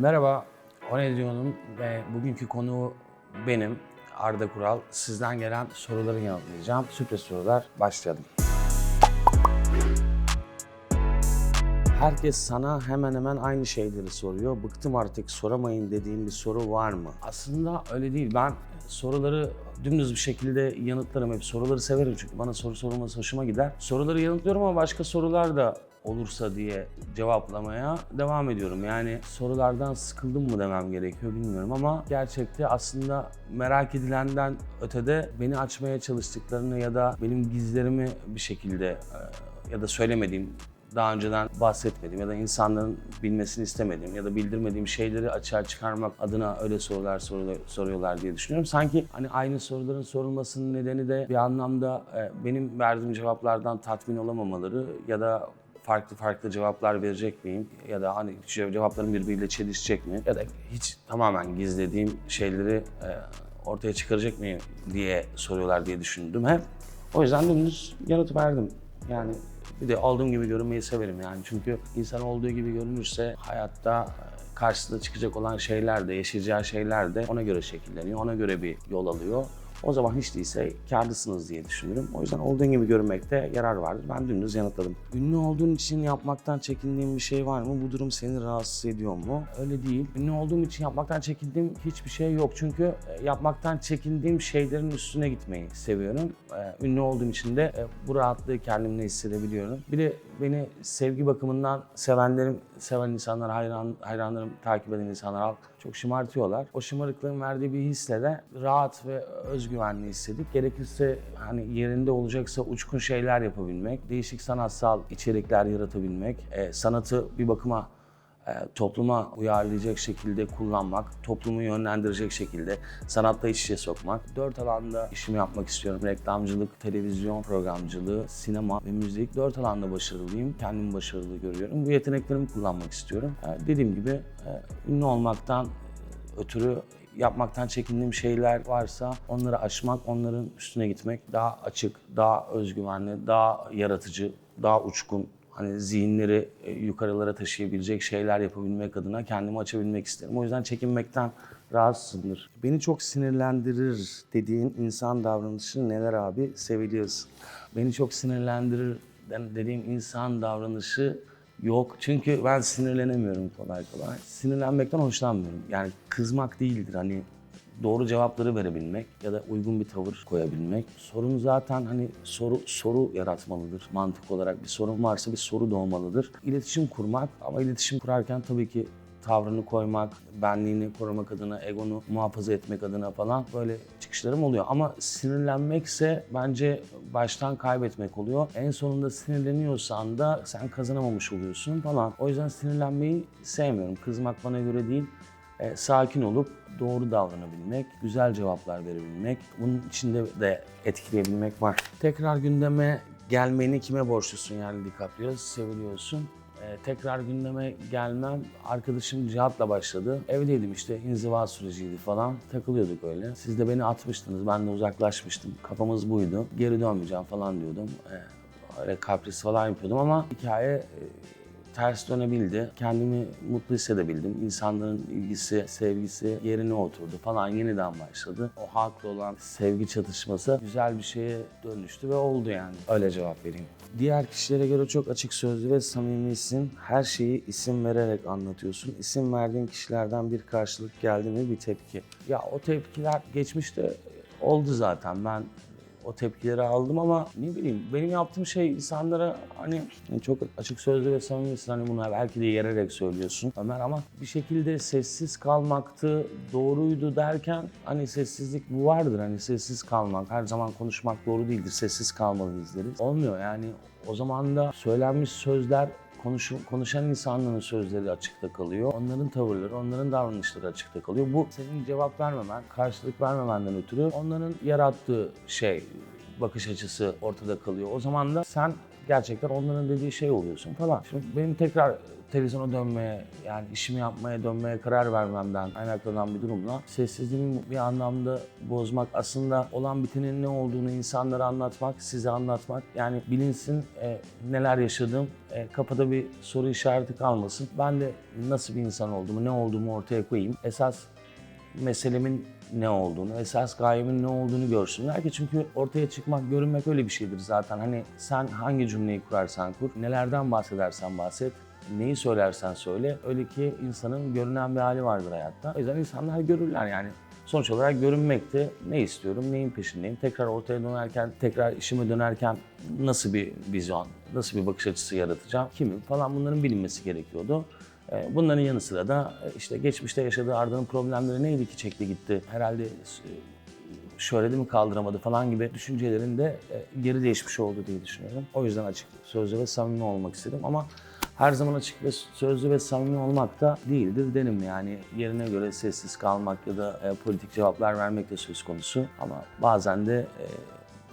Merhaba, o ne diyorum ve bugünkü konu benim Arda Kural. Sizden gelen soruları yanıtlayacağım. Sürpriz sorular, başlayalım. Herkes sana hemen hemen aynı şeyleri soruyor. Bıktım artık soramayın dediğin bir soru var mı? Aslında öyle değil. Ben soruları dümdüz bir şekilde yanıtlarım. Hep soruları severim çünkü bana soru sorulması hoşuma gider. Soruları yanıtlıyorum ama başka sorular da olursa diye cevaplamaya devam ediyorum. Yani sorulardan sıkıldım mı demem gerekiyor bilmiyorum ama gerçekte aslında merak edilenden ötede beni açmaya çalıştıklarını ya da benim gizlerimi bir şekilde e, ya da söylemediğim daha önceden bahsetmediğim ya da insanların bilmesini istemediğim ya da bildirmediğim şeyleri açığa çıkarmak adına öyle sorular soru- soruyorlar diye düşünüyorum. Sanki hani aynı soruların sorulmasının nedeni de bir anlamda e, benim verdiğim cevaplardan tatmin olamamaları ya da farklı farklı cevaplar verecek miyim ya da hani cevaplarım birbiriyle çelişecek mi ya da hiç tamamen gizlediğim şeyleri e, ortaya çıkaracak mıyım diye soruyorlar diye düşündüm hep. O yüzden dümdüz yanıt verdim. Yani bir de olduğum gibi görünmeyi severim yani. Çünkü insan olduğu gibi görünürse hayatta e, karşısında çıkacak olan şeyler de, yaşayacağı şeyler de ona göre şekilleniyor. Ona göre bir yol alıyor. O zaman hiç değilse kârdısınız diye düşünürüm. O yüzden olduğun gibi görünmekte yarar vardır. Ben dümdüz yanıtladım. Ünlü olduğun için yapmaktan çekindiğin bir şey var mı? Bu durum seni rahatsız ediyor mu? Öyle değil. Ünlü olduğum için yapmaktan çekindiğim hiçbir şey yok. Çünkü e, yapmaktan çekindiğim şeylerin üstüne gitmeyi seviyorum. E, Ünlü olduğum için de e, bu rahatlığı kendimde hissedebiliyorum. Bir de beni sevgi bakımından sevenlerim, seven insanlar, hayran, hayranlarım, takip eden insanlar halk çok şımartıyorlar. O şımarıklığın verdiği bir hisle de rahat ve özgüvenli hissedip gerekirse hani yerinde olacaksa uçkun şeyler yapabilmek, değişik sanatsal içerikler yaratabilmek, e, sanatı bir bakıma topluma uyarlayacak şekilde kullanmak, toplumu yönlendirecek şekilde sanatta iç içe sokmak. Dört alanda işimi yapmak istiyorum. Reklamcılık, televizyon programcılığı, sinema ve müzik. Dört alanda başarılıyım. Kendimi başarılı görüyorum. Bu yeteneklerimi kullanmak istiyorum. E, dediğim gibi e, ünlü olmaktan ötürü yapmaktan çekindiğim şeyler varsa onları aşmak, onların üstüne gitmek daha açık, daha özgüvenli, daha yaratıcı, daha uçkun hani zihinleri e, yukarılara taşıyabilecek şeyler yapabilmek adına kendimi açabilmek isterim. O yüzden çekinmekten rahatsızımdır. Beni çok sinirlendirir dediğin insan davranışı neler abi? Seviliyorsun. Beni çok sinirlendirir dediğim insan davranışı yok. Çünkü ben sinirlenemiyorum kolay kolay. Sinirlenmekten hoşlanmıyorum. Yani kızmak değildir hani doğru cevapları verebilmek ya da uygun bir tavır koyabilmek. Sorun zaten hani soru soru yaratmalıdır mantık olarak. Bir sorun varsa bir soru doğmalıdır. İletişim kurmak ama iletişim kurarken tabii ki tavrını koymak, benliğini korumak adına, egonu muhafaza etmek adına falan böyle çıkışlarım oluyor. Ama sinirlenmekse bence baştan kaybetmek oluyor. En sonunda sinirleniyorsan da sen kazanamamış oluyorsun falan. O yüzden sinirlenmeyi sevmiyorum. Kızmak bana göre değil. E, sakin olup doğru davranabilmek, güzel cevaplar verebilmek, bunun içinde de etkileyebilmek var. Tekrar gündeme gelmeni kime borçlusun yani DiCaprio? Seviliyorsun. E, tekrar gündeme gelmem arkadaşım Cihat'la başladı. Evdeydim işte inziva süreciydi falan. Takılıyorduk öyle. Siz de beni atmıştınız. Ben de uzaklaşmıştım. Kafamız buydu. Geri dönmeyeceğim falan diyordum. E, öyle kapris falan yapıyordum ama hikaye e, ters dönebildi. Kendimi mutlu hissedebildim. İnsanların ilgisi, sevgisi yerine oturdu falan yeniden başladı. O halkla olan sevgi çatışması güzel bir şeye dönüştü ve oldu yani. Öyle cevap vereyim. Diğer kişilere göre çok açık sözlü ve samimisin. Her şeyi isim vererek anlatıyorsun. İsim verdiğin kişilerden bir karşılık geldi mi bir tepki. Ya o tepkiler geçmişte oldu zaten. Ben o tepkileri aldım ama ne bileyim benim yaptığım şey insanlara hani çok açık sözlü ve samimisin hani bunu belki de yererek söylüyorsun Ömer ama bir şekilde sessiz kalmaktı doğruydu derken hani sessizlik bu vardır hani sessiz kalmak her zaman konuşmak doğru değildir sessiz kalmalıyız deriz. Olmuyor yani o zaman da söylenmiş sözler konuşu, konuşan insanların sözleri açıkta kalıyor. Onların tavırları, onların davranışları açıkta kalıyor. Bu senin cevap vermemen, karşılık vermemenden ötürü onların yarattığı şey, bakış açısı ortada kalıyor. O zaman da sen gerçekten onların dediği şey oluyorsun falan. Şimdi benim tekrar televizyona dönmeye yani işimi yapmaya dönmeye karar vermemden kaynaklanan bir durumla sessizliğimi bir anlamda bozmak aslında olan bitenin ne olduğunu insanlara anlatmak, size anlatmak yani bilinsin e, neler yaşadığım e, kafada bir soru işareti kalmasın. Ben de nasıl bir insan olduğumu, ne olduğumu ortaya koyayım. Esas meselemin ne olduğunu, esas gayemin ne olduğunu görsünler ki çünkü ortaya çıkmak, görünmek öyle bir şeydir zaten. Hani sen hangi cümleyi kurarsan kur, nelerden bahsedersen bahset, neyi söylersen söyle. Öyle ki insanın görünen bir hali vardır hayatta. O yüzden insanlar görürler yani. Sonuç olarak görünmekte ne istiyorum, neyin peşindeyim. Tekrar ortaya dönerken, tekrar işime dönerken nasıl bir vizyon, nasıl bir bakış açısı yaratacağım, kimim falan bunların bilinmesi gerekiyordu. Ee, Bunların yanı sıra da e, işte geçmişte yaşadığı Arda'nın problemleri neydi ki çekti gitti. Herhalde e, şöhreti mi kaldıramadı falan gibi düşüncelerin de e, geri değişmiş oldu diye düşünüyorum. O yüzden açık, sözlü ve samimi olmak istedim ama her zaman açık ve sözlü ve samimi olmak da değildir derim yani. Yerine göre sessiz kalmak ya da e, politik cevaplar vermek de söz konusu. Ama bazen de e,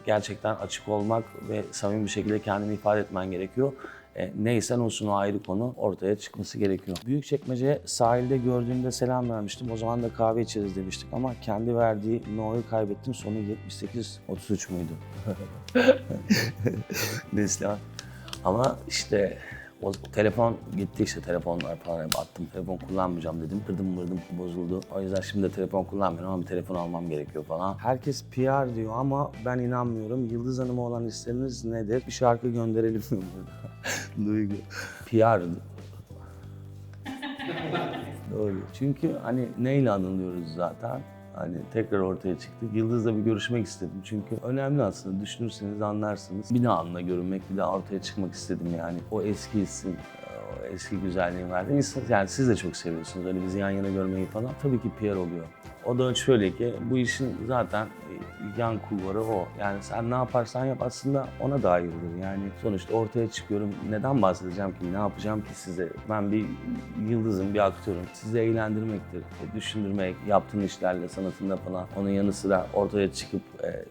gerçekten açık olmak ve samimi bir şekilde kendini ifade etmen gerekiyor. E, neysen olsun o ayrı konu ortaya çıkması gerekiyor. Büyükçekmece sahilde gördüğümde selam vermiştim. O zaman da kahve içeriz demiştik ama kendi verdiği no'yu kaybettim. Sonu 78-33 müydü? Neslihan. Ama işte o telefon gitti işte telefonlar falan hep attım. Telefon kullanmayacağım dedim. Kırdım vırdım bozuldu. O yüzden şimdi de telefon kullanmıyorum ama bir telefon almam gerekiyor falan. Herkes PR diyor ama ben inanmıyorum. Yıldız Hanım'a olan isteğiniz nedir? Bir şarkı gönderelim mi burada? Duygu. PR. Doğru. Çünkü hani neyle anılıyoruz zaten? Hani tekrar ortaya çıktı. Yıldız'la bir görüşmek istedim. Çünkü önemli aslında. Düşünürseniz anlarsınız. Bir daha anla görünmek, bir daha ortaya çıkmak istedim yani. O eski hissin, eski güzelliğin verdi. İnsan, yani siz de çok seviyorsunuz öyle bizi yan yana görmeyi falan. Tabii ki PR oluyor. O da şöyle ki bu işin zaten e, yan kulvarı o. Yani sen ne yaparsan yap aslında ona dairdir. Yani sonuçta ortaya çıkıyorum. Neden bahsedeceğim ki? Ne yapacağım ki size? Ben bir yıldızım, bir aktörüm. Sizi eğlendirmektir, e, düşündürmek, yaptığın işlerle, sanatında falan. Onun yanı sıra ortaya çıkıp e,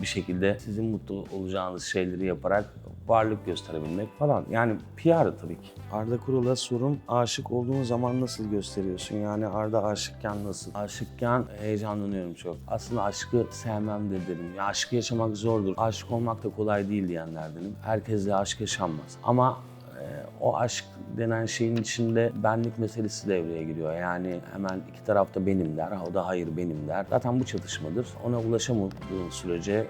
bir şekilde sizin mutlu olacağınız şeyleri yaparak varlık gösterebilmek falan. Yani PR tabii ki. Arda Kural'a sorum aşık olduğun zaman nasıl gösteriyorsun? Yani Arda aşıkken nasıl? Aşıkken heyecanlanıyorum çok. Aslında aşkı sevmem de derim. Ya aşkı yaşamak zordur. Aşık olmak da kolay değil diyenlerdenim. Herkesle aşk yaşanmaz. Ama e, o aşk denen şeyin içinde benlik meselesi devreye giriyor. Yani hemen iki tarafta benim der, o da hayır benim der. Zaten bu çatışmadır. Ona ulaşamadığın sürece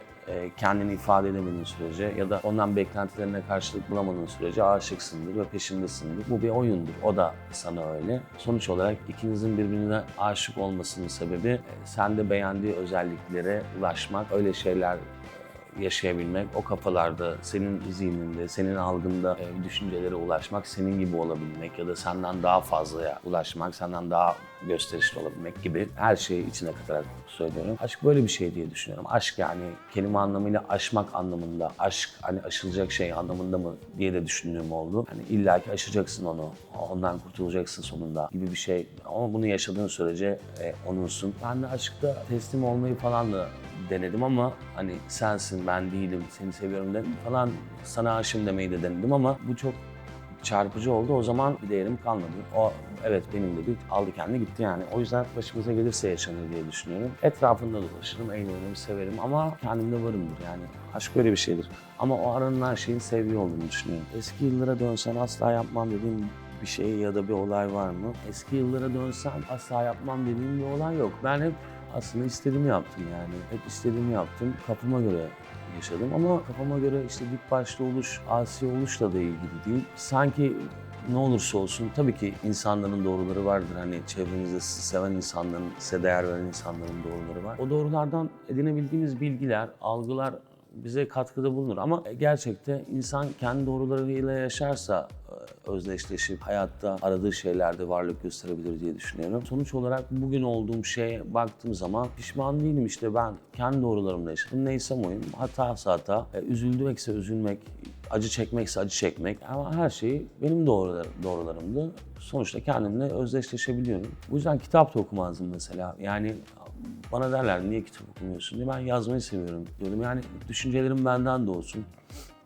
kendini ifade edemediğin sürece ya da ondan beklentilerine karşılık bulamadığın sürece aşıksındır ve peşindesindir. Bu bir oyundur. O da sana öyle. Sonuç olarak ikinizin birbirine aşık olmasının sebebi e, sende beğendiği özelliklere ulaşmak, öyle şeyler e, yaşayabilmek, o kafalarda, senin zihninde, senin algında e, düşüncelere ulaşmak, senin gibi olabilmek ya da senden daha fazlaya ulaşmak, senden daha gösterişli olabilmek gibi her şeyi içine katarak söylüyorum. Aşk böyle bir şey diye düşünüyorum. Aşk yani kelime anlamıyla aşmak anlamında, aşk hani aşılacak şey anlamında mı diye de düşündüğüm oldu. Hani illaki aşacaksın onu, ondan kurtulacaksın sonunda gibi bir şey. Ama bunu yaşadığın sürece e, onunsun. Ben de aşkta teslim olmayı falan da denedim ama hani sensin ben değilim seni seviyorum dedim falan sana aşığım demeyi de denedim ama bu çok çarpıcı oldu. O zaman bir değerim kalmadı. O evet benim dedi aldı kendini gitti yani. O yüzden başımıza gelirse yaşanır diye düşünüyorum. Etrafında dolaşırım, eğlenirim, severim ama kendimde varımdır yani. Aşk böyle bir şeydir. Ama o aranılan şeyin sevgi olduğunu düşünüyorum. Eski yıllara dönsen asla yapmam dediğim bir şey ya da bir olay var mı? Eski yıllara dönsem asla yapmam dediğim bir olay yok. Ben hep aslında istediğimi yaptım yani. Hep istediğimi yaptım. Kafama göre yaşadım ama kafama göre işte dik başlı oluş, asi oluşla da ilgili değil. Sanki ne olursa olsun tabii ki insanların doğruları vardır. Hani çevrenizde sizi seven insanların, size değer veren insanların doğruları var. O doğrulardan edinebildiğimiz bilgiler, algılar bize katkıda bulunur ama gerçekte insan kendi doğrularıyla yaşarsa e, özdeşleşip hayatta aradığı şeylerde varlık gösterebilir diye düşünüyorum. Sonuç olarak bugün olduğum şeye baktığım zaman pişman değilim işte ben kendi doğrularımla yaşadım. Neysem oyum, hataysa hata, e, üzüldümekse üzülmek, acı çekmekse acı çekmek ama her şey benim doğrular, doğrularımdı. Sonuçta kendimle özdeşleşebiliyorum. Bu yüzden kitap da okumazdım mesela. Yani bana derler niye kitap okumuyorsun diye ben yazmayı seviyorum diyorum. Yani düşüncelerim benden de olsun.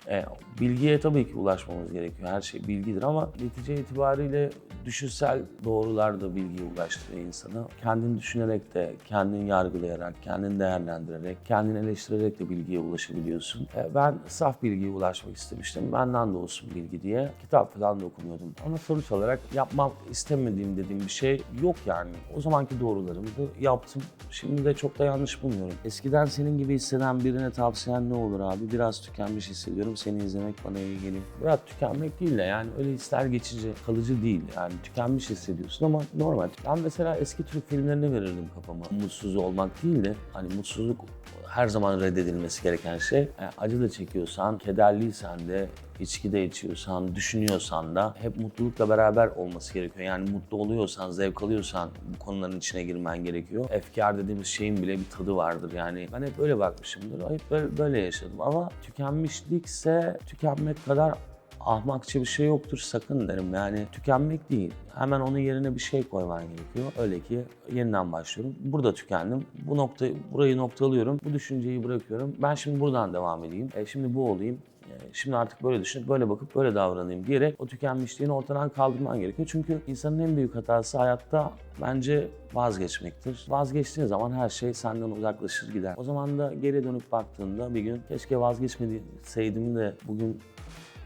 E, bilgiye tabii ki ulaşmamız gerekiyor. Her şey bilgidir ama netice itibariyle düşünsel doğrular da bilgiye ulaştırıyor insanı. Kendini düşünerek de, kendini yargılayarak, kendini değerlendirerek, kendini eleştirerek de bilgiye ulaşabiliyorsun. E, ben saf bilgiye ulaşmak istemiştim. Benden de olsun bilgi diye. Kitap falan da okumuyordum. Ama sonuç olarak yapmam istemediğim dediğim bir şey yok yani. O zamanki doğrularımı da yaptım. Şimdi de çok da yanlış bulmuyorum. Eskiden senin gibi hisseden birine tavsiyen ne olur abi? Biraz tükenmiş hissediyorum. Seni izlemek bana iyi geliyor. Biraz tükenmek değil de yani öyle hisler geçici, kalıcı değil. Yani tükenmiş hissediyorsun ama normal. Ben mesela eski Türk filmlerine verirdim kafama. Mutsuz olmak değil de hani mutsuzluk her zaman reddedilmesi gereken şey. Yani acı da çekiyorsan, kederliysen de, içki de içiyorsan, düşünüyorsan da hep mutlulukla beraber olması gerekiyor. Yani mutlu oluyorsan, zevk alıyorsan bu konuların içine girmen gerekiyor. Efkar dediğimiz şeyin bile bir tadı vardır yani. Ben hep öyle bakmışımdır, hep böyle, böyle yaşadım. Ama tükenmişlikse tükenmek kadar ahmakça bir şey yoktur sakın derim. Yani tükenmek değil. Hemen onun yerine bir şey koyman gerekiyor. Öyle ki yeniden başlıyorum. Burada tükendim. Bu nokta, burayı noktalıyorum. Bu düşünceyi bırakıyorum. Ben şimdi buradan devam edeyim. E, şimdi bu olayım. E, Şimdi artık böyle düşünüp böyle bakıp böyle davranayım diyerek o tükenmişliğini ortadan kaldırman gerekiyor. Çünkü insanın en büyük hatası hayatta bence vazgeçmektir. Vazgeçtiğin zaman her şey senden uzaklaşır gider. O zaman da geri dönüp baktığında bir gün keşke vazgeçmeseydim de bugün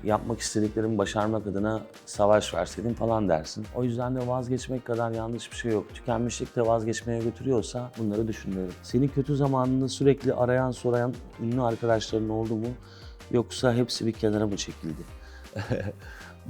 yapmak istediklerimi başarmak adına savaş verseydim falan dersin. O yüzden de vazgeçmek kadar yanlış bir şey yok. Tükenmişlik de vazgeçmeye götürüyorsa bunları düşünüyorum. Senin kötü zamanında sürekli arayan sorayan ünlü arkadaşların oldu mu? Yoksa hepsi bir kenara mı çekildi?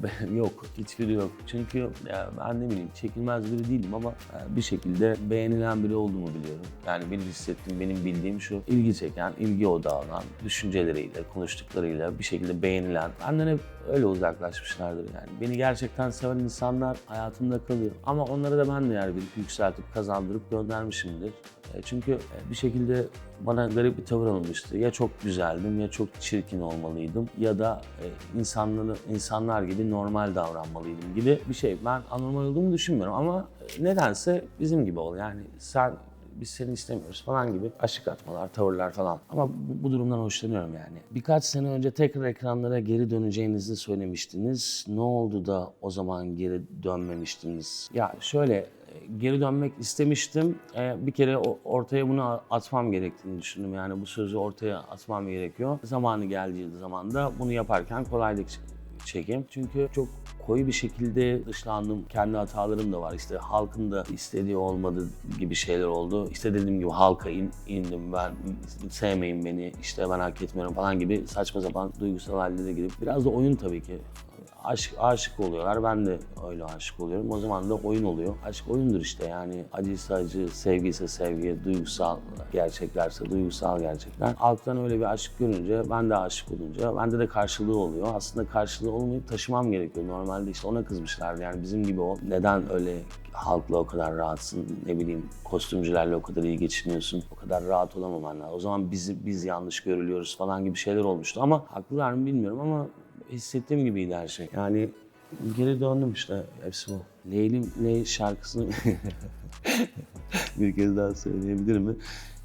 Yok, hiçbiri yok. Çünkü ya ben ne bileyim çekilmez biri değilim ama e, bir şekilde beğenilen biri olduğumu biliyorum. Yani benim hissettiğim, benim bildiğim şu ilgi çeken, ilgi odağı düşünceleriyle, konuştuklarıyla bir şekilde beğenilen. Benden hep öyle uzaklaşmışlardır yani. Beni gerçekten seven insanlar hayatımda kalıyor. Ama onlara da ben de yer verip yükseltip kazandırıp göndermişimdir. E, Çünkü e, bir şekilde bana garip bir tavır alınmıştı. Ya çok güzeldim ya çok çirkin olmalıydım ya da e, insanları insanlar gibi normal davranmalıydım gibi bir şey. Ben anormal olduğumu düşünmüyorum ama nedense bizim gibi ol. Yani sen biz seni istemiyoruz falan gibi aşık atmalar, tavırlar falan. Ama bu, bu durumdan hoşlanıyorum yani. Birkaç sene önce tekrar ekranlara geri döneceğinizi söylemiştiniz. Ne oldu da o zaman geri dönmemiştiniz? Ya şöyle e, geri dönmek istemiştim. Ee, Bir kere ortaya bunu atmam gerektiğini düşündüm. Yani bu sözü ortaya atmam gerekiyor. Zamanı geldiği zaman da bunu yaparken kolaylık ç- çekeyim. Çünkü çok koyu bir şekilde dışlandım. Kendi hatalarım da var. İşte halkın da istediği olmadı gibi şeyler oldu. İşte dediğim gibi halka in- indim ben. Sevmeyin beni, işte ben hak etmiyorum falan gibi saçma sapan duygusal hallere girip biraz da oyun tabii ki aşk aşık oluyorlar. Ben de öyle aşık oluyorum. O zaman da oyun oluyor. Aşk oyundur işte yani. Acıysa acı, sevgi ise sevgi, duygusal gerçeklerse duygusal gerçekler. Halktan öyle bir aşk görünce, ben de aşık olunca, bende de karşılığı oluyor. Aslında karşılığı olmayıp taşımam gerekiyor. Normalde işte ona kızmışlardı yani bizim gibi o. Neden öyle halkla o kadar rahatsın, ne bileyim kostümcülerle o kadar iyi geçiniyorsun, o kadar rahat olamaman lazım. O zaman biz, biz yanlış görülüyoruz falan gibi şeyler olmuştu ama haklılar mı bilmiyorum ama hissettiğim gibiydi her şey. Yani geri döndüm işte hepsi bu. Leylim Ley şarkısını bir kez daha söyleyebilir mi?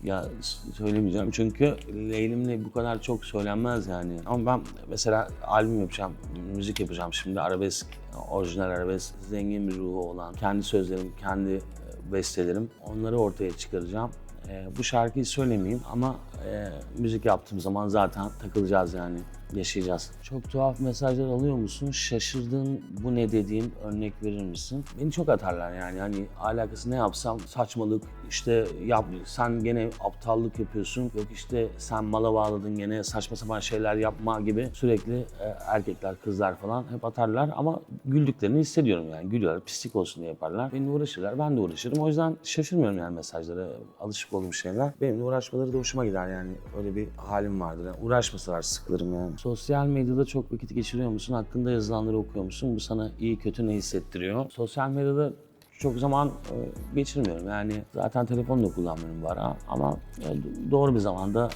Ya söylemeyeceğim çünkü Leylim'le bu kadar çok söylenmez yani. Ama ben mesela albüm yapacağım, müzik yapacağım şimdi arabesk, orijinal arabesk, zengin bir ruhu olan, kendi sözlerim, kendi e, bestelerim onları ortaya çıkaracağım. E, bu şarkıyı söylemeyeyim ama e, müzik yaptığım zaman zaten takılacağız yani yaşayacağız. Çok tuhaf mesajlar alıyor musun? Şaşırdığın bu ne dediğin örnek verir misin? Beni çok atarlar yani hani alakası ne yapsam saçmalık işte yap sen gene aptallık yapıyorsun yok işte sen mala bağladın gene saçma sapan şeyler yapma gibi sürekli e, erkekler kızlar falan hep atarlar ama güldüklerini hissediyorum yani gülüyorlar pislik olsun diye yaparlar. Benimle uğraşırlar ben de uğraşırım o yüzden şaşırmıyorum yani mesajlara alışık olduğum şeyler. Benimle uğraşmaları da hoşuma gider yani öyle bir halim vardır. Yani uğraşmasalar sıkılırım yani. Sosyal medyada çok vakit geçiriyor musun? Hakkında yazılanları okuyor musun? Bu sana iyi kötü ne hissettiriyor? Sosyal medyada çok zaman e, geçirmiyorum. Yani zaten telefon da kullanmıyorum var ha. ama e, doğru bir zamanda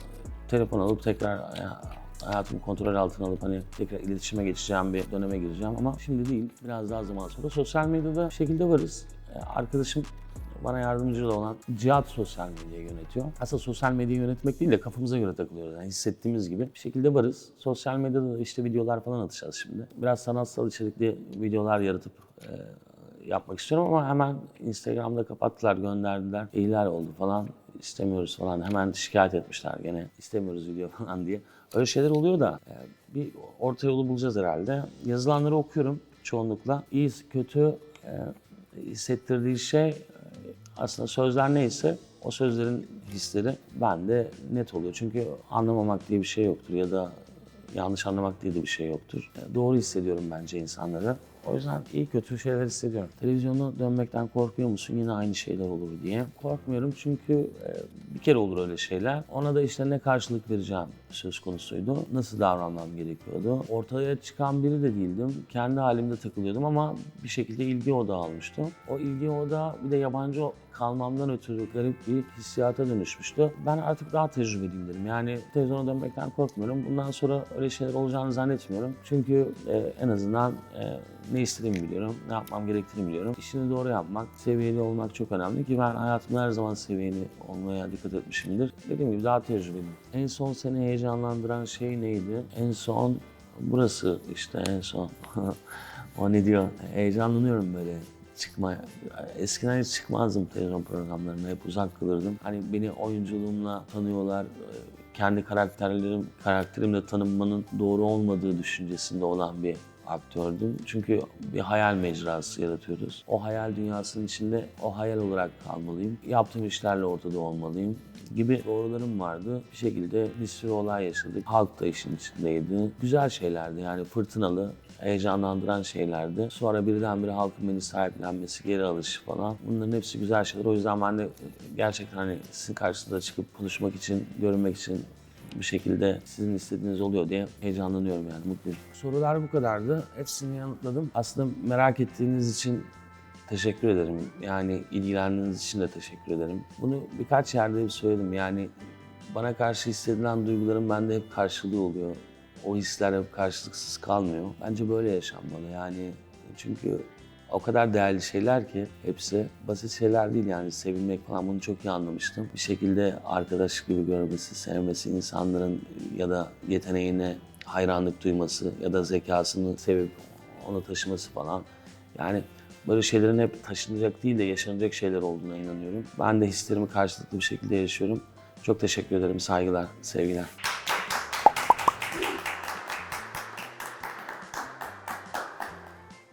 telefon alıp tekrar e, hayatımı kontrol altına alıp hani tekrar iletişime geçeceğim bir döneme gireceğim ama şimdi değil biraz daha zaman sonra. Sosyal medyada bir şekilde varız. Arkadaşım bana yardımcı olan Cihat sosyal medyayı yönetiyor. Aslında sosyal medyayı yönetmek değil de kafamıza göre takılıyoruz. Yani hissettiğimiz gibi bir şekilde varız. Sosyal medyada da işte videolar falan atacağız şimdi. Biraz sanatsal içerikli videolar yaratıp e, yapmak istiyorum ama hemen Instagram'da kapattılar, gönderdiler. İhlal oldu falan. istemiyoruz falan. Hemen şikayet etmişler gene. istemiyoruz video falan diye. Öyle şeyler oluyor da e, bir orta yolu bulacağız herhalde. Yazılanları okuyorum çoğunlukla. İyi, kötü e, hissettirdiği şey aslında sözler neyse o sözlerin hisleri bende net oluyor. Çünkü anlamamak diye bir şey yoktur ya da yanlış anlamak diye de bir şey yoktur. Doğru hissediyorum bence insanları. O yüzden iyi kötü şeyler hissediyorum. Televizyonu dönmekten korkuyor musun? Yine aynı şeyler olur diye. Korkmuyorum çünkü e, bir kere olur öyle şeyler. Ona da işte ne karşılık vereceğim söz konusuydu. Nasıl davranmam gerekiyordu. Ortaya çıkan biri de değildim. Kendi halimde takılıyordum ama bir şekilde ilgi odağı almıştım. O ilgi odağı bir de yabancı kalmamdan ötürü garip bir hissiyata dönüşmüştü. Ben artık daha tecrübeliyim dedim. Yani televizyona dönmekten korkmuyorum. Bundan sonra öyle şeyler olacağını zannetmiyorum. Çünkü e, en azından e, ne istediğimi biliyorum, ne yapmam gerektiğini biliyorum. İşini doğru yapmak, seviyeli olmak çok önemli ki ben hayatımda her zaman seviyeli olmaya dikkat etmişimdir. Dediğim gibi daha tecrübeliyim. En son seni heyecanlandıran şey neydi? En son burası işte en son. o ne diyor? Heyecanlanıyorum böyle çıkma. Eskiden hiç çıkmazdım televizyon programlarına. Hep uzak kalırdım. Hani beni oyunculuğumla tanıyorlar. Kendi karakterlerim, karakterimle tanınmanın doğru olmadığı düşüncesinde olan bir aktördüm. Çünkü bir hayal mecrası yaratıyoruz. O hayal dünyasının içinde o hayal olarak kalmalıyım. Yaptığım işlerle ortada olmalıyım gibi doğrularım vardı. Bir şekilde bir sürü olay yaşadık. Halk da işin içindeydi. Güzel şeylerdi yani fırtınalı, heyecanlandıran şeylerdi. Sonra birdenbire halkın beni sahiplenmesi, geri alışı falan. Bunların hepsi güzel şeyler. O yüzden ben de gerçekten hani sizin karşınıza çıkıp konuşmak için, görünmek için bir şekilde sizin istediğiniz oluyor diye heyecanlanıyorum yani mutluyum. Sorular bu kadardı. Hepsini yanıtladım. Aslında merak ettiğiniz için teşekkür ederim. Yani ilgilendiğiniz için de teşekkür ederim. Bunu birkaç yerde söyledim. Yani bana karşı hissedilen duyguların bende hep karşılığı oluyor. O hisler hep karşılıksız kalmıyor. Bence böyle yaşanmalı yani. Çünkü o kadar değerli şeyler ki hepsi basit şeyler değil yani sevilmek falan bunu çok iyi anlamıştım. Bir şekilde arkadaş gibi görmesi, sevmesi, insanların ya da yeteneğine hayranlık duyması ya da zekasını sevip onu taşıması falan. Yani böyle şeylerin hep taşınacak değil de yaşanacak şeyler olduğuna inanıyorum. Ben de hislerimi karşılıklı bir şekilde yaşıyorum. Çok teşekkür ederim. Saygılar, sevgiler.